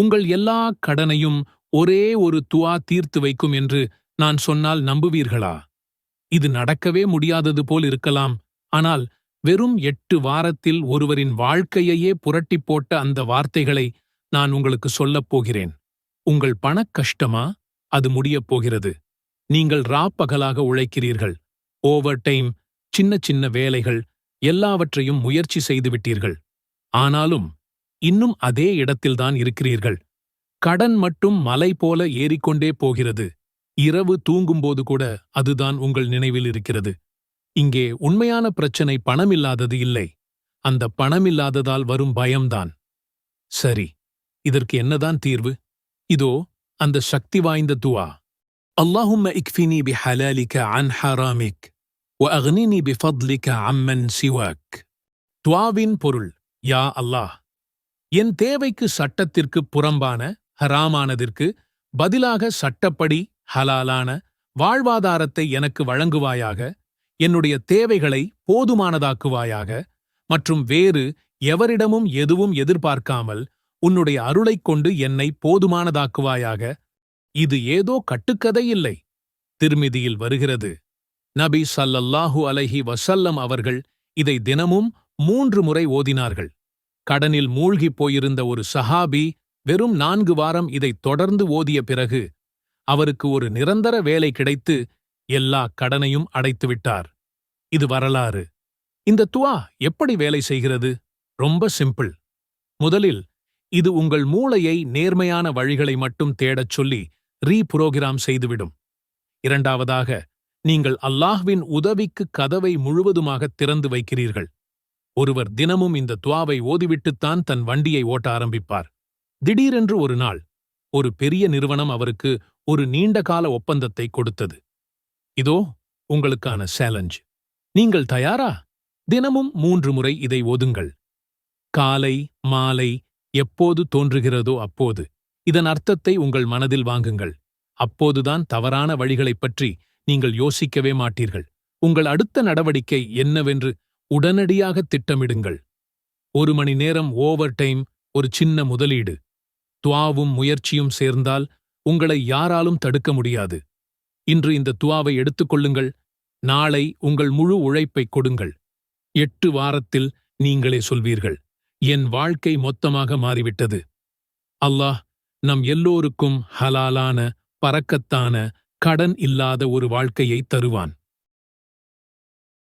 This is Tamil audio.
உங்கள் எல்லா கடனையும் ஒரே ஒரு துவா தீர்த்து வைக்கும் என்று நான் சொன்னால் நம்புவீர்களா? இது நடக்கவே முடியாதது போல் இருக்கலாம். ஆனால் வெறும் எட்டு வாரத்தில் ஒருவரின் வாழ்க்கையையே புரட்டிப் போட்ட அந்த வார்த்தைகளை நான் உங்களுக்கு சொல்லப் போகிறேன். உங்கள் பணக் கஷ்டமா? அது முடியப் போகிறது. நீங்கள் ராப்பகலாக உழைக்கிறீர்கள். ஓவர் டைம் சின்ன சின்ன வேலைகள் எல்லாவற்றையும் முயற்சி செய்துவிட்டீர்கள் ஆனாலும் இன்னும் அதே இடத்தில்தான் இருக்கிறீர்கள் கடன் மட்டும் மலை போல ஏறிக்கொண்டே போகிறது இரவு தூங்கும்போது கூட அதுதான் உங்கள் நினைவில் இருக்கிறது இங்கே உண்மையான பிரச்சனை பணமில்லாதது இல்லை அந்த பணமில்லாததால் வரும் பயம்தான் சரி இதற்கு என்னதான் தீர்வு இதோ அந்த சக்தி வாய்ந்த துவா اللهم اكفني بحلالك عن حرامك واغنني بفضلك عمن سواك துவாவின் பொருள் யா அல்லாஹ் என் தேவைக்கு சட்டத்திற்கு புறம்பான ஹராமானதிற்கு பதிலாக சட்டப்படி ஹலாலான வாழ்வாதாரத்தை எனக்கு வழங்குவாயாக என்னுடைய தேவைகளை போதுமானதாக்குவாயாக மற்றும் வேறு எவரிடமும் எதுவும் எதிர்பார்க்காமல் உன்னுடைய அருளைக் கொண்டு என்னை போதுமானதாக்குவாயாக இது ஏதோ கட்டுக்கதை இல்லை. திருமிதியில் வருகிறது. நபி சல்லல்லாஹு அலைஹி வசல்லம் அவர்கள் இதை தினமும் மூன்று முறை ஓதினார்கள். கடனில் மூழ்கிப் போயிருந்த ஒரு சஹாபி வெறும் நான்கு வாரம் இதை தொடர்ந்து ஓதிய பிறகு அவருக்கு ஒரு நிரந்தர வேலை கிடைத்து எல்லா கடனையும் அடைத்துவிட்டார் இது வரலாறு. இந்த துவா எப்படி வேலை செய்கிறது? ரொம்ப சிம்பிள். முதலில் இது உங்கள் மூளையை நேர்மையான வழிகளை மட்டும் தேடச் சொல்லி ரீபுரோகிராம் செய்துவிடும். இரண்டாவதாக நீங்கள் அல்லாஹ்வின் உதவிக்கு கதவை முழுவதுமாக திறந்து வைக்கிறீர்கள். ஒருவர் தினமும் இந்த துவாவை ஓதிவிட்டுத்தான் தன் வண்டியை ஓட்ட ஆரம்பிப்பார். திடீரென்று ஒரு நாள் ஒரு பெரிய நிறுவனம் அவருக்கு ஒரு நீண்டகால ஒப்பந்தத்தை கொடுத்தது. இதோ உங்களுக்கான சேலஞ்ச். நீங்கள் தயாரா? தினமும் மூன்று முறை இதை ஓதுங்கள். காலை மாலை எப்போது தோன்றுகிறதோ அப்போது. இதன் அர்த்தத்தை உங்கள் மனதில் வாங்குங்கள். அப்போதுதான் தவறான வழிகளைப் பற்றி நீங்கள் யோசிக்கவே மாட்டீர்கள். உங்கள் அடுத்த நடவடிக்கை என்னவென்று உடனடியாக திட்டமிடுங்கள். ஒரு மணி நேரம் ஓவர் டைம் ஒரு சின்ன முதலீடு. துவாவும் முயற்சியும் சேர்ந்தால் உங்களை யாராலும் தடுக்க முடியாது. இன்று இந்த துவாவை எடுத்துக்கொள்ளுங்கள் நாளை உங்கள் முழு உழைப்பை கொடுங்கள். எட்டு வாரத்தில் நீங்களே சொல்வீர்கள் என் வாழ்க்கை மொத்தமாக மாறிவிட்டது. அல்லாஹ் நம் எல்லோருக்கும் ஹலாலான பறக்கத்தான கடன் இல்லாத ஒரு வாழ்க்கையை தருவான்.